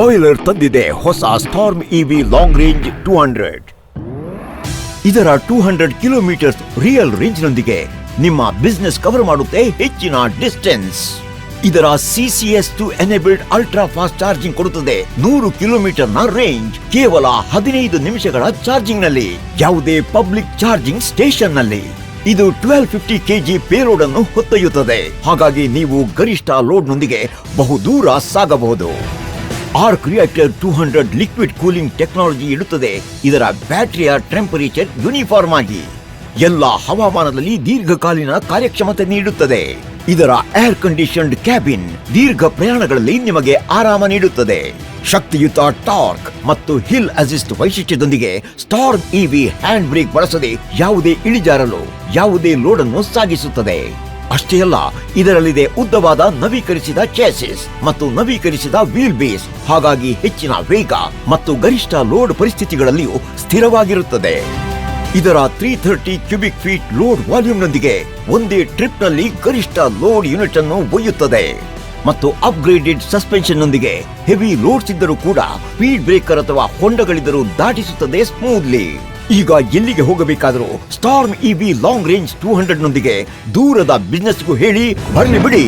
Oilier ತಂದಿದೆ ಹೊಸ storm EV long range two hundred ಇದರ ಟೂ ಹಂಡ್ರೆಡ್ ಕಿಲೋಮೀಟರ್ಸ್ ರಿಯಲ್ ರೇಂಜ್ನೊಂದಿಗೆ ನಿಮ್ಮ ಬಿಸ್ನೆಸ್ ಕವರ್ ಮಾಡುತ್ತೆ ಹೆಚ್ಚಿನ ಡಿಸ್ಟೆನ್ಸ್ ಇದರ CCS two enabled ultra fast charging ಕೊಡುತ್ತದೆ ನೂರು ಕಿಲೋಮೀಟರ್ನ ರೇಂಜ್ ಕೇವಲ ಹದಿನೈದು ನಿಮಿಷಗಳ ಚಾರ್ಜಿಂಗ್ನಲ್ಲಿ ಯಾವುದೇ ಪಬ್ಲಿಕ್ ಚಾರ್ಜಿಂಗ್ ಸ್ಟೇಷನ್ನಲ್ಲಿ ಇದು ಟ್ವೆಲ್ ಫಿಫ್ಟಿ ಕೆಜಿ ಪೇಲೋಡ್ ಅನ್ನು ಹೊತ್ತೊಯ್ಯುತ್ತದೆ. ಹಾಗಾಗಿ ನೀವು ಗರಿಷ್ಠ ಲೋಡ್ ನೊಂದಿಗೆ ಬಹುದೂರ ಸಾಗಬಹುದು. Arc reactor two hundred liquid cooling technology ಇಡುತ್ತದೆ. ಇದರ ಬ್ಯಾಟರಿಯ ಟೆಂಪರೇಚರ್ ಯೂನಿಫಾರ್ಮ್ ಆಗಿ. ಎಲ್ಲ ಹವಾಮಾನದಲ್ಲಿ ದೀರ್ಘಕಾಲೀನ ಕಾರ್ಯಕ್ಷಮತೆ ನೀಡುತ್ತದೆ. ಇದರ ಏರ್ ಕಂಡೀಷನ್ಡ್ ಕ್ಯಾಬಿನ್ ದೀರ್ಘ ಪ್ರಯಾಣಗಳಲ್ಲಿ ನಿಮಗೆ ಆರಾಮ ನೀಡುತ್ತದೆ. ಶಕ್ತಿಯುತ ಟಾರ್ಕ್ ಮತ್ತು ಹಿಲ್ ಅಸಿಸ್ಟ್ ವೈಶಿಷ್ಟ್ಯದೊಂದಿಗೆ ಸ್ಟಾರ್ಮ್ ಇವಿ ಹ್ಯಾಂಡ್ ಬ್ರೇಕ್ ಬಳಸದೆ ಯಾವುದೇ ಇಳಿಜಾರಲು, ಯಾವುದೇ ಲೋಡ್ ಅನ್ನು ಸಾಗಿಸುತ್ತದೆ. ಅಷ್ಟೇ ಅಲ್ಲ, ಇದರಲ್ಲಿದೆ ಉದ್ದವಾದ ನವೀಕರಿಸಿದ ಚೇಸಿಸ್ ಮತ್ತು ನವೀಕರಿಸಿದ ವೀಲ್ ಬೇಸ್ ಹಾಗಾಗಿ ಹೆಚ್ಚಿನ ವೇಗ ಮತ್ತು ಗರಿಷ್ಠ ಲೋಡ್ ಪರಿಸ್ಥಿತಿಗಳಲ್ಲಿಯೂ ಸ್ಥಿರವಾಗಿರುತ್ತದೆ. ಇದರ three thirty cubic feet load ವಾಲ್ಯೂಮ್ನೊಂದಿಗೆ ಒಂದೇ ಟ್ರಿಪ್ನಲ್ಲಿ ಗರಿಷ್ಠ ಲೋಡ್ ಯೂನಿಟ್ ಅನ್ನು ಒಯ್ಯುತ್ತದೆ. ಮತ್ತು ಅಪ್ಗ್ರೇಡೆಡ್ ಸಸ್ಪೆನ್ಷನ್ನೊಂದಿಗೆ ಹೆವಿ ಲೋಡ್ಸ್ ಇದ್ದರೂ ಕೂಡ ಸ್ಪೀಡ್ ಬ್ರೇಕರ್ ಅಥವಾ ಹೊಂಡಗಳಿದ್ದರೂ ದಾಟಿಸುತ್ತದೆ ಸ್ಮೂತ್ಲಿ ಈಗ ಎಲ್ಲಿಗೆ ಹೋಗಬೇಕಾದರೂ storm EV long range two hundred ನೊಂದಿಗೆ ದೂರದ ಬಿಸ್ನೆಸ್ಗೂ ಹೇಳಿ ಬರಲಿ ಬಿಡಿ.